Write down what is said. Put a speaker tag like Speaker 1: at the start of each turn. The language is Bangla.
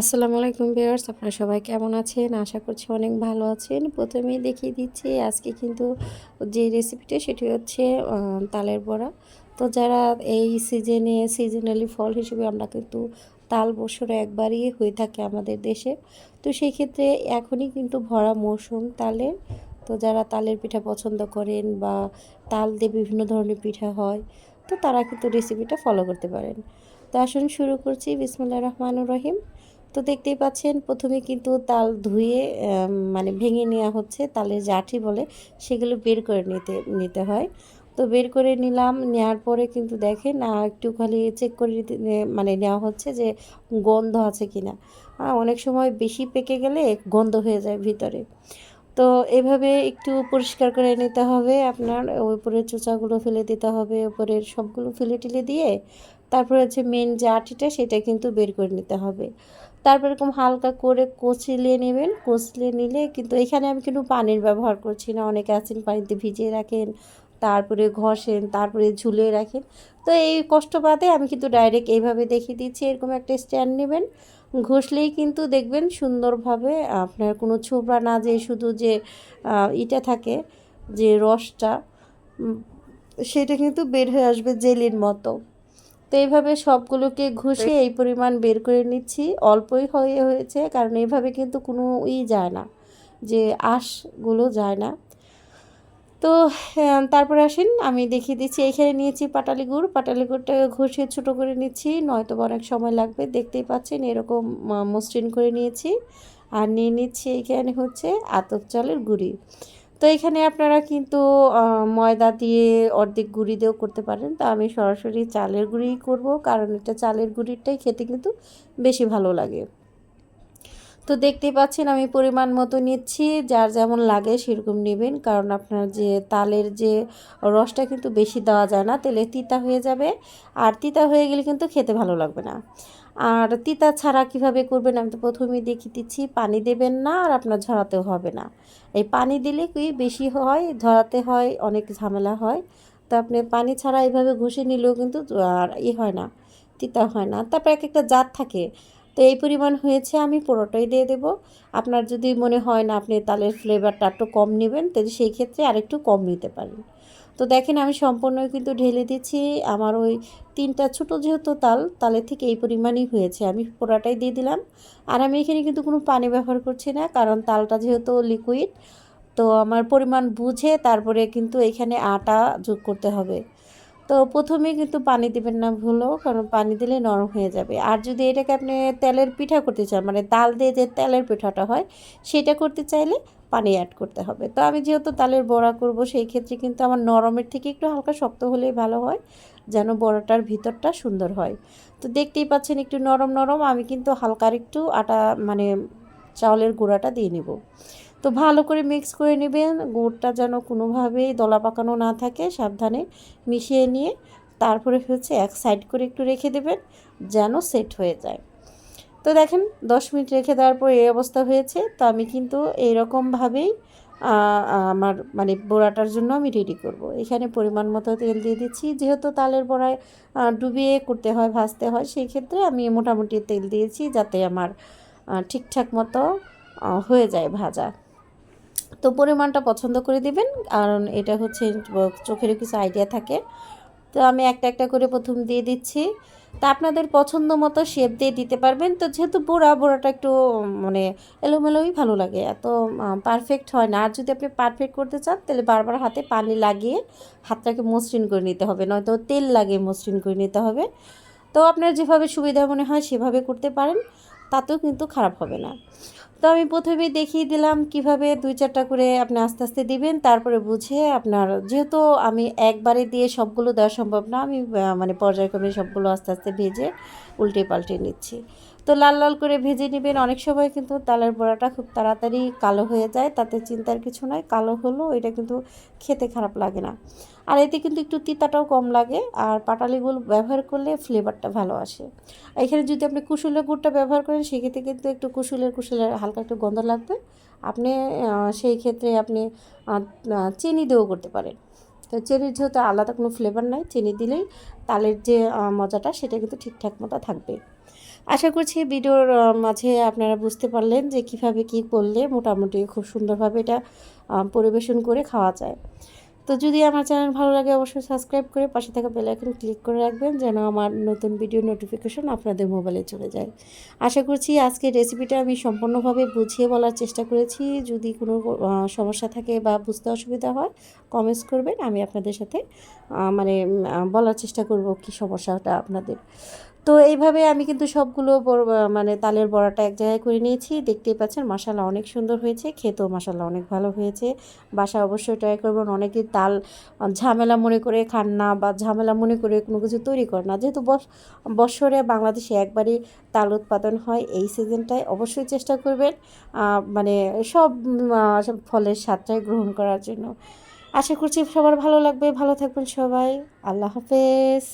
Speaker 1: আসসালামু আলাইকুম ভিউয়ার্স, আপনারা সবাই কেমন আছেন? আশা করছি অনেক ভালো আছেন। প্রথমেই দেখিয়ে দিচ্ছি, আজকে কিন্তু যে রেসিপিটা সেটি হচ্ছে তালের বড়া। তো যারা এই সিজনে সিজনালি ফল হিসেবে আমরা কিন্তু তাল বছরে একবারই হয়ে থাকে আমাদের দেশে। তো সেই ক্ষেত্রে এখনই কিন্তু ভরা মৌসুম তালের। তো যারা তালের পিঠা পছন্দ করেন বা তাল দিয়ে বিভিন্ন ধরনের পিঠা হয়, তো তারা কিন্তু রেসিপিটা ফলো করতে পারেন। তো আসুন শুরু করছি। বিসমুল্লাহ রহমানুর রহিম। তো দেখতেই পাচ্ছেন প্রথমে কিন্তু তাল ধুয়ে মানে ভেঙে নেওয়া হচ্ছে তালের জাঠি বলে সেগুলো বের করে নিতে নিতে হয়। তো বের করে নিলাম নেওয়ার পরে কিন্তু দেখেন আহ, একটু খালি চেক করে নে- মানে নেওয়া হচ্ছে যে গন্ধ আছে কিনা। আহ, অনেক সময় বেশি পেকে গেলে গন্ধ হয়ে যায় ভিতরে। তো এভাবে একটু পরিষ্কার করে নিতে হবে আপনার উপরের চোচাগুলো ফেলে দিতে হবে উপরের সবগুলো ফেলে টেলে দিয়ে তারপরে হচ্ছে মেন যে আটিটা সেটা কিন্তু বের করে নিতে হবে। তারপর এরকম হালকা করে কচলিয়ে নেবেন। কচলে নিলে কিন্তু এখানে আমি কিন্তু পানির ব্যবহার করছি না। অনেকে আছেন পানিতে ভিজিয়ে রাখেন, তারপরে ঘষেন, তারপরে ঝুলিয়ে রাখেন। তো এই কষ্ট বাদে আমি কিন্তু ডাইরেক্ট এইভাবে দেখিয়ে দিচ্ছি। এরকম একটা স্ট্যান্ড নেবেন। ঘষলেই কিন্তু দেখবেন সুন্দরভাবে আপনার কোনো ছোবড়া না যে শুধু যে ইটা থাকে, যে রসটা সেটা কিন্তু বের হয়ে আসবে জেলির মতো। তো এইভাবে সবগুলোকে ঘষে এই পরিমাণ বের করে নিচ্ছি। অল্পই হয়ে হয়েছে কারণ এইভাবে কিন্তু কোনো ই যায় না যে আঁশগুলো যায় না। তো তারপরে আসেন আমি দেখিয়ে দিচ্ছি এখানে নিয়েছি পাটালি গুড়। পাটালি গুড়টাকে ঘষে ছোটো করে নিচ্ছি নয়তো অনেক সময় লাগবে দেখতেই পাচ্ছেন এরকম মসৃণ করে নিয়েছি। আর নিয়ে নিচ্ছি এখানে হচ্ছে আতপ চালের গুঁড়ি। তো এখানে আপনারা কিন্তু ময়দা দিয়ে অর্ধেক গুঁড়ি দিয়েও করতে পারেন। তা আমি সরাসরি চালের গুঁড়িই করব, কারণ এটা চালের গুঁড়িটাই খেতে কিন্তু বেশি ভালো লাগে। তো দেখতেই পাচ্ছেন আমি পরিমাণ মতো নিচ্ছি, যার যেমন লাগে সেরকম নেবেন। কারণ আপনার যে তালের যে রসটা কিন্তু বেশি দেওয়া যায় না, তেলে তিতা হয়ে যাবে। আর তিতা হয়ে গেলে কিন্তু খেতে ভালো লাগবে না। আর তিতা ছাড়া কীভাবে করবেন আমি তো প্রথমেই দেখিয়ে দিচ্ছি, পানি দেবেন না আর আপনার ঝরাতেও হবে না। এই পানি দিলে কি বেশি হয় ঝরাতে হয়, অনেক ঝামেলা হয়। তো আপনি পানি ছাড়া এইভাবে ঘষে নিলেও কিন্তু আর ই হয় না, তিতা হয় না। তারপর এক একটা জাত থাকে। তো এই পরিমাণ হয়েছে, আমি পুরোটাই দিয়ে দেবো। আপনার যদি মনে হয় না আপনি তালের ফ্লেভারটা একটু কম নেবেন, তাহলে সেই ক্ষেত্রে আরেকটু কম নিতে পারেন। তো দেখেন আমি সম্পূর্ণ কিন্তু ঢেলে দিচ্ছি। আমার ওই তিনটা ছোটো যেহেতু তাল তালের থেকে এই পরিমাণই হয়েছে। আমি পোড়াটাই দিয়ে দিলাম। আর আমি এখানে কিন্তু কোনো পানি ব্যবহার করছি না, কারণ তালটা যেহেতু লিকুইড তো আমার পরিমাণ বুঝে তারপরে কিন্তু এখানে আটা যোগ করতে হবে। তো প্রথমে কিন্তু পানি দিবেন না ভুলো, কারণ পানি দিলে নরম হয়ে যাবে। আর যদি এটাকে আপনি তেলের পিঠা করতে চান মানে তাল দিয়ে যে তেলের পিঠাটা হয়, সেটা করতে চাইলে পানি অ্যাড করতে হবে। তো আমি যেহেতু তালের বড়া করব, সেই ক্ষেত্রে কিন্তু আমার নরমের থেকে একটু হালকা শক্ত হলেই ভালো হয়, যেন বড়াটার ভিতরটা সুন্দর হয়। তো দেখতেই পাচ্ছেন একটু নরম নরম, আমি কিন্তু হালকার একটু আটা মানে চাউলের গুঁড়াটা দিয়ে নিব। তো ভালো করে মিক্স করে নেবেন। গুড়টা যেন কোনোভাবেই দলা পাকানো না থাকে, সাবধানে মিশিয়ে নিয়ে তারপরে হচ্ছে এক সাইড করে একটু রেখে দেবেন যেন সেট হয়ে যায়। তো দেখেন, দশ মিনিট রেখে দেওয়ার পর এই অবস্থা হয়েছে। তো আমি কিন্তু এইরকমভাবেই আমার মানে বড়াটার জন্য আমি রেডি করব। এখানে পরিমাণ মতো তেল দিয়ে দিচ্ছি। যেহেতু তালের বড়ায় ডুবিয়ে করতে হয়, ভাজতে হয়, সেই ক্ষেত্রে আমি মোটামুটি তেল দিয়েছি যাতে আমার ঠিকঠাক মতো হয়ে যায় ভাজা। তো পরিমাণটা পছন্দ করে দিবেন, কারণ এটা হচ্ছে চোখেরও কিছু আইডিয়া থাকে। তো আমি একটা একটা করে প্রথম দিয়ে দিচ্ছি। তা আপনাদের পছন্দ মতো শেপ দিয়ে দিতে পারবেন। তো যেহেতু বোড়া, বোড়াটা একটু মানে এলোমেলোই ভালো লাগে, এত পারফেক্ট হয় না। আর যদি আপনি পারফেক্ট করতে চান, তাহলে বারবার হাতে পানি লাগিয়ে হাতটাকে মসৃণ করে নিতে হবে, নয়তো তেল লাগিয়ে মসৃণ করে নিতে হবে। তো আপনার যেভাবে সুবিধা মনে হয় সেভাবে করতে পারেন, তাতেও কিন্তু খারাপ হবে না। তো আমি প্রথমে দেখিয়ে দিলাম কীভাবে দুই চারটা করে আপনি আস্তে আস্তে দিবেন, তারপরে বুঝে আপনার যেহেতু আমি একবারে দিয়ে সবগুলো দেওয়া সম্ভব না, আমি মানে পর্যায়ক্রমে সবগুলো আস্তে আস্তে ভেজে উল্টে পাল্টে নিচ্ছি। তো লাল লাল করে ভেজে নেবেন। অনেক সময় কিন্তু তালের বড়াটা খুব তাড়াতাড়ি কালো হয়ে যায়, তাতে চিন্তার কিছু নয় কালো হলেও এটা কিন্তু খেতে খারাপ লাগে না। আর এতে কিন্তু একটু তিতাটাও কম লাগে, আর পাটালি পাটালিগুলো ব্যবহার করলে ফ্লেভারটা ভালো আসে। এখানে যদি আপনি কুসুলের গুড়টা ব্যবহার করেন, সেক্ষেত্রে কিন্তু একটু কুসুলের কুসুলের হালকা একটু গন্ধ লাগবে। আপনি সেই ক্ষেত্রে আপনি চিনি দিয়েও করতে পারেন। তো চিনির যেহেতু আলাদা কোনো ফ্লেভার নাই, চিনি দিলেই তালের যে মজাটা, সেটা কিন্তু ঠিকঠাক মতো থাকবে। আশা করছি ভিডিওর মাঝে আপনারা বুঝতে পারলেন যে কীভাবে কি করলে মোটামুটি খুব সুন্দরভাবে এটা পরিবেশন করে খাওয়া যায়। তো যদি আমার চ্যানেল ভালো লাগে অবশ্যই সাবস্ক্রাইব করে পাশে থাকা বেল আইকন ক্লিক করে রাখবেন যেন আমার নতুন ভিডিও নোটিফিকেশন আপনাদের মোবাইলে চলে যায়। আশা করছি আজকের রেসিপিটা আমি সম্পূর্ণভাবে বুঝিয়ে বলার চেষ্টা করেছি। যদি কোনো সমস্যা থাকে বা বুঝতে অসুবিধা হয় কমেন্টস করবেন, আমি আপনাদের সাথে মানে বলার চেষ্টা করব কি সমস্যাটা আপনাদের। তো এইভাবে আমি কিন্তু সবগুলো মানে তালের বড়াটা এক জায়গায় করে নিয়েছি। দেখতেই পাচ্ছেন মশালা অনেক সুন্দর হয়েছে, খেতেও মশালা অনেক ভালো হয়েছে। বাসা অবশ্যই ট্রাই করবেন অনেকে তাল, ঝামেলা মনে করে খান না বা ঝামেলা মনে করে কোনো কিছু তৈরি করেন না। যেহেতু বৎসরে বাংলাদেশে একবারই তাল উৎপাদন হয় এই সিজনটায় অবশ্যই চেষ্টা করবেন মানে সব সব ফলের স্বাদটাই গ্রহণ করার জন্য। আশা করছি সবার ভালো লাগবে, ভালো থাকবেন সবাই, আল্লাহ হাফেজ।